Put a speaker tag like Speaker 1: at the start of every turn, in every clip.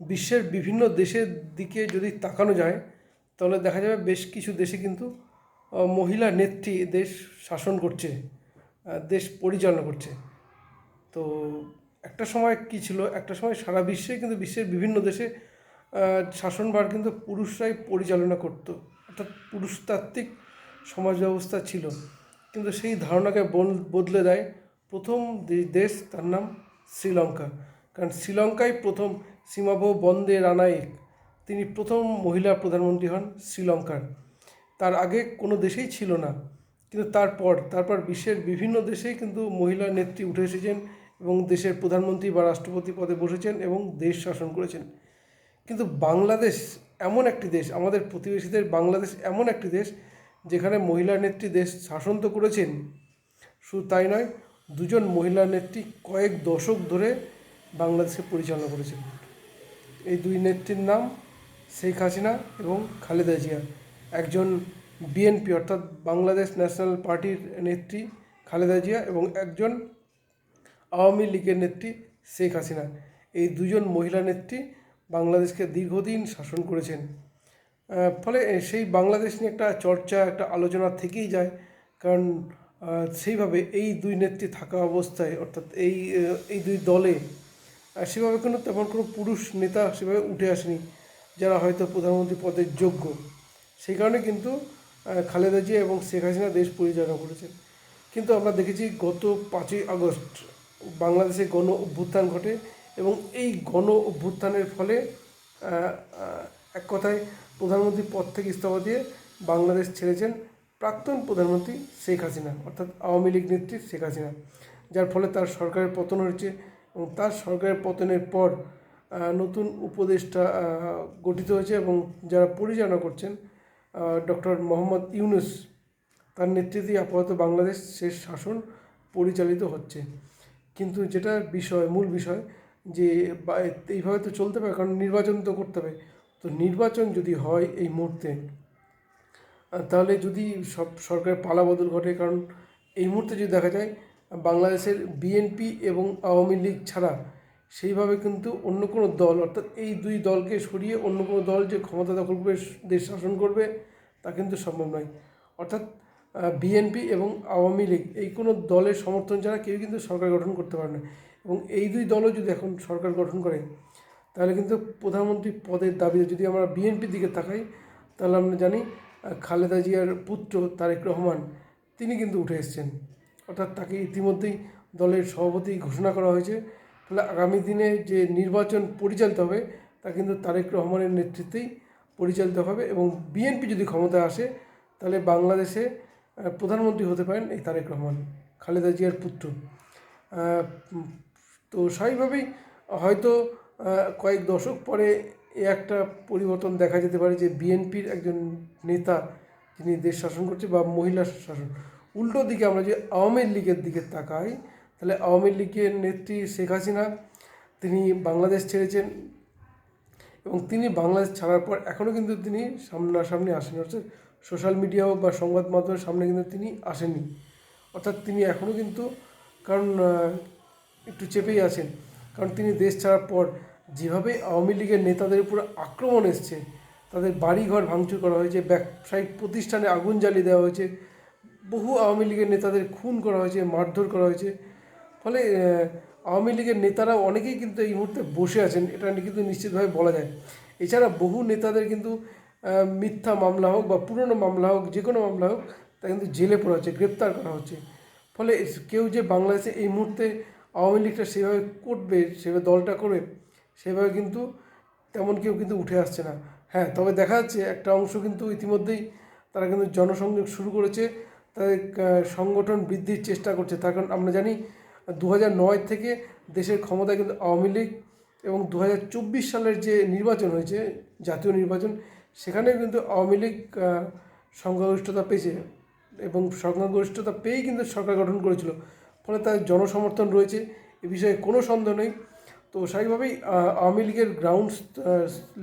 Speaker 1: বিশ্বের বিভিন্ন দেশের দিকে যদি তাকানো যায়, তাহলে দেখা যাবে বেশ কিছু দেশে কিন্তু মহিলা নেত্রী দেশ শাসন করছে দেশ পরিচালনা করছে। তো একটা সময় কি ছিল? একটা সময় সারা বিশ্বে কিন্তু বিশ্বের বিভিন্ন দেশে শাসনভার কিন্তু পুরুষরাই পরিচালনা করতো, অর্থাৎ পুরুষতাত্ত্বিক সমাজ ব্যবস্থা ছিল। কিন্তু সেই ধারণাকে বদলে দেয় প্রথম দেশ, তার নাম শ্রীলঙ্কা। কারণ শ্রীলঙ্কায় প্রথম সীমাবহ বন্দে রানায়েক তিনি প্রথম মহিলা প্রধানমন্ত্রী হন শ্রীলঙ্কার। তার আগে কোনো দেশেই ছিল না, কিন্তু তারপর তারপর বিশ্বের বিভিন্ন দেশেই কিন্তু মহিলা নেত্রী উঠে এসেছেন এবং দেশের প্রধানমন্ত্রী বা রাষ্ট্রপতি পদে বসেছেন এবং দেশ শাসন করেছেন। কিন্তু বাংলাদেশ এমন একটি দেশ, আমাদের প্রতিবেশীদের বাংলাদেশ এমন একটি দেশ, যেখানে মহিলা নেত্রী দেশ শাসন তো করেছেন। শুধু তাই নয়, দুজন মহিলা নেত্রী কয়েক দশক ধরে বাংলাদেশে পরিচালনা করেছেন। এই দুই নেত্রীর নাম শেখ হাসিনা এবং খালেদা জিয়া। একজন বিএনপি অর্থাৎ বাংলাদেশ ন্যাশনাল পার্টির নেত্রী খালেদা জিয়া এবং একজন আওয়ামী লীগের নেত্রী শেখ হাসিনা। এই দুজন মহিলা নেত্রী বাংলাদেশকে দীর্ঘদিন শাসন করেছেন। ফলে সেই বাংলাদেশ নিয়ে একটা চর্চা, একটা আলোচনা থেকেই যায়। কারণ সেইভাবে এই দুই নেত্রী থাকা অবস্থায়, অর্থাৎ এই এই দুই দলে সেভাবে কোনো তেমন কোনো পুরুষ নেতা সেভাবে উঠে আসেনি, যারা হয়তো প্রধানমন্ত্রী পদের যোগ্য। সেই কারণে কিন্তু খালেদা জিয়া এবং শেখ হাসিনা দেশ পরিচালনা করেছেন। কিন্তু আমরা দেখেছি গত পাঁচই আগস্ট বাংলাদেশে গণ অভ্যুত্থান ঘটে এবং এই গণ অভ্যুত্থানের ফলে এক কথায় প্রধানমন্ত্রী পদ থেকে ইস্তফা দিয়ে বাংলাদেশ ছেড়েছেন প্রাক্তন প্রধানমন্ত্রী শেখ হাসিনা, অর্থাৎ আওয়ামী লীগ নেত্রী শেখ হাসিনা, যার ফলে তার সরকারের পতন হয়েছে এবং তার সরকারের পতনের পর নতুন উপদেষ্টা গঠিত হয়েছে এবং যারা পরিচালনা করছেন ডক্টর মোহাম্মদ ইউনুস, তার নেতৃত্বে আপাতত বাংলাদেশ শেষ শাসন পরিচালিত হচ্ছে। কিন্তু যেটা বিষয়, মূল বিষয়, যে এইভাবে তো চলতে পারে, কারণ নির্বাচন তো করতে হবে। তো নির্বাচন যদি হয় এই মুহূর্তে তাহলে যদি সব সরকারের পালা বদল ঘটে, কারণ এই মুহূর্তে যদি দেখা যায় বাংলাদেশের বিএনপি এবং আওয়ামী লীগ ছাড়া সেইভাবে কিন্তু অন্য কোনো দল, অর্থাৎ এই দুই দলকে সরিয়ে অন্য কোনো দল যে ক্ষমতা দখল করে দেশ শাসন করবে, তা কিন্তু সম্ভব নয়। অর্থাৎ বিএনপি এবং আওয়ামী লীগ এই কোনো দলের সমর্থন ছাড়া কেউ কিন্তু সরকার গঠন করতে পারে না। এবং এই দুই দলও যদি এখন সরকার গঠন করে, তাহলে কিন্তু প্রধানমন্ত্রী পদের দাবিতে যদি আমরা বিএনপির দিকে তাকাই, তাহলে আমরা জানি খালেদা জিয়ার পুত্র তারেক রহমান, তিনি কিন্তু উঠে এসেছেন। অর্থাৎ তাকে ইতিমধ্যেই দলের সভাপতি ঘোষণা করা হয়েছে। তাহলে আগামী দিনে যে নির্বাচন পরিচালিত হবে, তা কিন্তু তারেক রহমানের নেতৃত্বেই পরিচালিত হবে এবং বিএনপি যদি ক্ষমতায় আসে, তাহলে বাংলাদেশে প্রধানমন্ত্রী হতে পারেন এই তারেক রহমান, খালেদা জিয়ার পুত্র। তো স্বাভাবিকভাবেই হয়তো কয়েক দশক পরে এ একটা পরিবর্তন দেখা যেতে পারে যে বিএনপির একজন নেতা, যিনি দেশ শাসন করছে বা মহিলা শাসন উল্টো দিকে আমরা যদি আওয়ামী লীগের দিকে তাকাই, তাহলে আওয়ামী লীগের নেত্রী শেখ হাসিনা, তিনি বাংলাদেশ ছেড়েছেন এবং তিনি বাংলাদেশ ছাড়ার পর এখনও কিন্তু তিনি সামনাসামনি আসেন অর্থাৎ সোশ্যাল মিডিয়া হোক বা সংবাদ মাধ্যমের সামনে কিন্তু তিনি আসেননি। অর্থাৎ তিনি এখনও কিন্তু, কারণ একটু চেপেই আছেন। কারণ তিনি দেশ ছাড়ার পর যেভাবে আওয়ামী লীগের নেতাদের উপর আক্রমণ এসছে, তাদের বাড়িঘর ভাঙচুর করা হয়েছে, ব্যবসায়িক প্রতিষ্ঠানে আগুন জ্বালিয়ে দেওয়া হয়েছে বহু আওয়ামী লীগের নেতাদের খুন করা হয়েছে, মারধর করা হয়েছে। ফলে আওয়ামী লীগের নেতারা অনেকেই কিন্তু এই মুহূর্তে বসে আছেন, এটা কিন্তু নিশ্চিতভাবে বলা যায়। এছাড়া বহু নেতাদের কিন্তু মিথ্যা মামলা হোক বা পুরনো মামলা হোক, যে কোনো মামলা হোক, তা কিন্তু জেলে পড়া হচ্ছে, গ্রেপ্তার করা হচ্ছে। ফলে কেউ যে বাংলাদেশে এই মুহূর্তে আওয়ামী লীগটা সেভাবে করবে, সেভাবে দলটা করবে, সেভাবে কিন্তু তেমন কেউ কিন্তু উঠে আসছে না। হ্যাঁ তবে দেখা যাচ্ছে একটা অংশ কিন্তু ইতিমধ্যেই তারা কিন্তু জনসংযোগ শুরু করেছে। তাদের সংগঠন বৃদ্ধির চেষ্টা করছে। তার কারণ আমরা জানি দু নয় থেকে দেশের ক্ষমতায় কিন্তু আওয়ামী লীগ এবং দু হাজার চব্বিশ সালের যে নির্বাচন হয়েছে, জাতীয় নির্বাচন, সেখানে কিন্তু আওয়ামী লীগ সংখ্যাগরিষ্ঠতা পেয়েছে এবং সংখ্যাগরিষ্ঠতা পেয়েই কিন্তু সরকার গঠন করেছিল। ফলে তার জনসমর্থন রয়েছে, এ বিষয়ে কোনো সন্দেহ নেই। তো স্বাভাবিকভাবেই আওয়ামী লীগের গ্রাউন্ড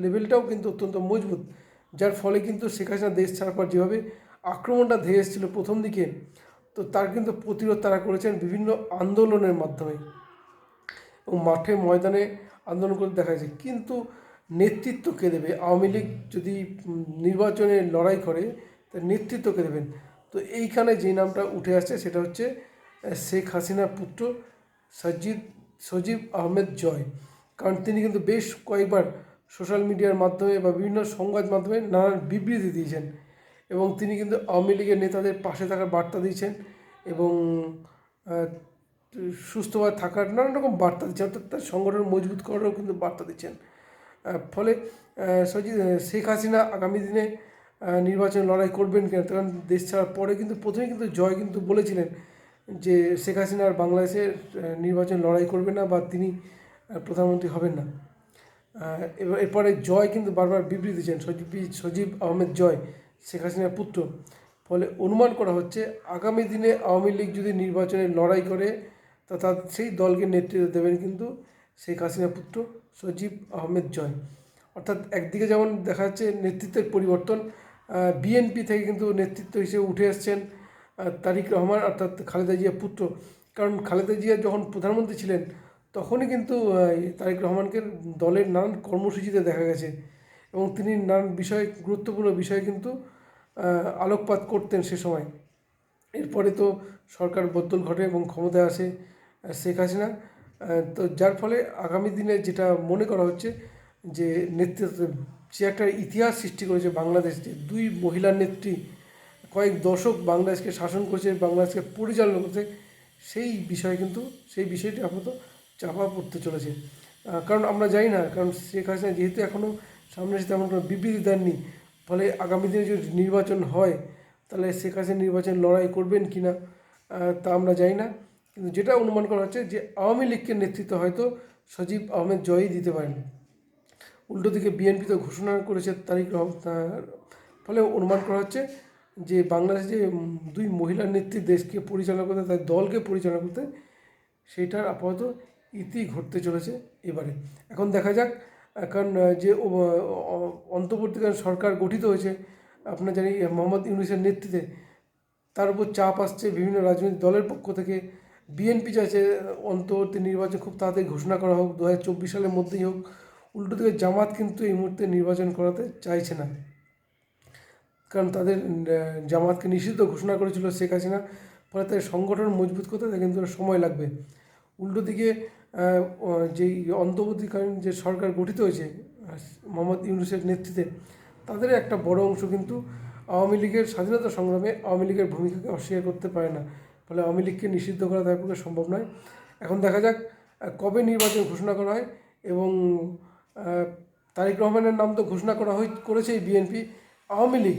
Speaker 1: লেভেলটাও কিন্তু অত্যন্ত মজবুত, যার ফলে কিন্তু শেখ হাসিনা দেশ ছাড়ার পর যেভাবে আক্রমণটা ধেয়ে এসেছিল প্রথম দিকে, তো তার কিন্তু প্রতিরোধ তারা করেছেন বিভিন্ন আন্দোলনের মাধ্যমে। এবং মাঠে ময়দানে আন্দোলন করতে দেখা যায় কিন্তু নেতৃত্ব কে দেবে? আওয়ামী লীগ যদি নির্বাচনে লড়াই করে, তার নেতৃত্ব কে দেবেন? তো এইখানে যে নামটা উঠে আসছে সেটা হচ্ছে শেখ হাসিনার পুত্র সজিদ সজীব আহমেদ জয়। কারণ তিনি কিন্তু বেশ কয়েকবার সোশ্যাল মিডিয়ার মাধ্যমে বা বিভিন্ন সংবাদ মাধ্যমে নানান বিবৃতি দিয়েছেন। এবং তিনি কিন্তু আওয়ামী লীগের নেতাদের পাশে থাকার বার্তা দিয়েছেন এবং সুস্থভাবে থাকার নানান রকম বার্তা দিচ্ছেন অর্থাৎ তার সংগঠন মজবুত করারও কিন্তু বার্তা দিচ্ছেন ফলে সজি- শেখ হাসিনা আগামী দিনে নির্বাচন লড়াই করবেন কেন কারণ দেশ ছাড়ার পরে কিন্তু প্রথমে কিন্তু জয় কিন্তু বলেছিলেন যে শেখ হাসিনা আর বাংলাদেশের নির্বাচন লড়াই করবে না বা তিনি প্রধানমন্ত্রী হবেন না। এরপরে জয় কিন্তু বারবার বিবৃতি দিচ্ছেন সজীব সজীব আহমেদ জয়। শেখ হাসিনার পুত্র। ফলে অনুমান করা হচ্ছে আগামী দিনে আওয়ামী লীগ যদি নির্বাচনে লড়াই করে তা তার সেই দলকে নেতৃত্ব দেবেন কিন্তু শেখ হাসিনার পুত্র সজীব আহমেদ জয়। অর্থাৎ একদিকে যেমন দেখা যাচ্ছে নেতৃত্বের পরিবর্তন বিএনপি থেকে কিন্তু নেতৃত্ব হিসেবে উঠে এসছেন আহ, তারিক রহমান অর্থাৎ খালেদা জিয়ার পুত্র। কারণ খালেদা জিয়া যখন প্রধানমন্ত্রী ছিলেন তখনই কিন্তু তারেক রহমানকে দলের নানান কর্মসূচিতে দেখা গেছে এবং তিনি নানান বিষয়ে গুরুত্বপূর্ণ বিষয়ে কিন্তু আলোকপাত করতেন সে সময়। এরপরে তো সরকার বদল ঘটে এবং ক্ষমতায় আসে শেখ হাসিনা। তো যার ফলে আগামী দিনে যেটা মনে করা হচ্ছে যে নেতৃত্ব, যে একটা ইতিহাস সৃষ্টি করেছে বাংলাদেশ, যে দুই মহিলা নেত্রী কয়েক দশক বাংলাদেশকে শাসন করেছে, বাংলাদেশকে পরিচালনা করছে, সেই বিষয়ে কিন্তু, সেই বিষয়টি আপাতত চাপা পড়তে চলেছে। কারণ আমরা জানি না, কারণ শেখ হাসিনা যেহেতু এখনও সামনে এসে তেমন কোনো বিবৃতি দেননি ফলে আগামী দিনে যদি নির্বাচন হয়, তাহলে শেখ হাসিনা নির্বাচন লড়াই করবেন কি না তা আমরা জানি না। কিন্তু যেটা অনুমান করা হচ্ছে যে আওয়ামী লীগের নেতৃত্ব হয়তো সজীব আহমেদ জয়ই দিতে পারেন। উল্টো দিকে বিএনপি তো ঘোষণা করেছে তারিখ রহমান ফলে অনুমান করা হচ্ছে যে বাংলাদেশ যে দুই মহিলা নেত্রী দেশকে পরিচালনা করতে, তার দলকে পরিচালনা করতে, সেটার আপাতত ইতি ঘটতে চলেছে এবারে। এখন দেখা যাক আহ, যে অন্তর্বর্তীকালীন সরকার গঠিত হয়েছে আপনার জানি মোহাম্মদ ইউনুসের নেতৃত্বে তার উপর চাপ আসছে বিভিন্ন রাজনৈতিক দলের পক্ষ থেকে। বিএনপি চাইছে অন্তর্বর্তী নির্বাচন খুব তাড়াতাড়ি ঘোষণা করা হোক দু হাজার চব্বিশ সালের মধ্যেই হোক। উল্টো দিকে জামাত কিন্তু এই মুহূর্তে নির্বাচন করাতে চাইছে না। কারণ তাদের জামাতকে নিষিদ্ধ ঘোষণা করেছিল শেখ হাসিনা। ফলে তাদের সংগঠন মজবুত করতে তাদের কিন্তু সময় লাগবে। উল্টো দিকে যেই অন্তর্বর্তীকালীন যে সরকার গঠিত হয়েছে মোহাম্মদ ইউনুসের নেতৃত্বে, তাদের একটা বড় অংশ কিন্তু আওয়ামী লীগের স্বাধীনতা সংগ্রামে আওয়ামী লীগের ভূমিকাকে অস্বীকার করতে পারে না। ফলে আওয়ামী লীগকে নিষিদ্ধ করা তার পক্ষে সম্ভব নয়। এখন দেখা যাক কবে নির্বাচন ঘোষণা করা হয় এবং তারেক রহমানের নাম তো ঘোষণা করা হয়ে করেছে বিএনপি। আওয়ামী লীগ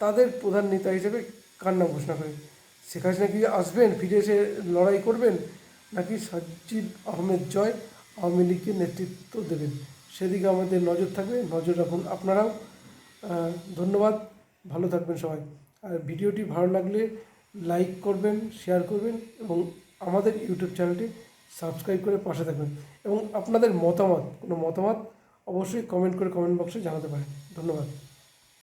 Speaker 1: তাদের প্রধান নেতা হিসেবে কার নাম ঘোষণা করে? শেখ হাসিনা কি আসবেন, ফিরে এসে লড়াই করবেন? নাকি সজিব আহমেদ জয় আওয়ামী লীগকে নেতৃত্ব দেবেন? সেদিকে আমাদের নজর থাকবে। নজর রাখুন আপনারাও। ধন্যবাদ। ভালো থাকবেন সবাই। আর ভিডিওটি ভালো লাগলে লাইক করবেন, শেয়ার করবেন এবং আমাদের ইউটিউব চ্যানেলটি সাবস্ক্রাইব করে পাশে থাকবেন। এবং আপনাদের মতামত, কোনো মতামত অবশ্যই কমেন্ট করে কমেন্ট বক্সে জানাতে পারেন। ধন্যবাদ।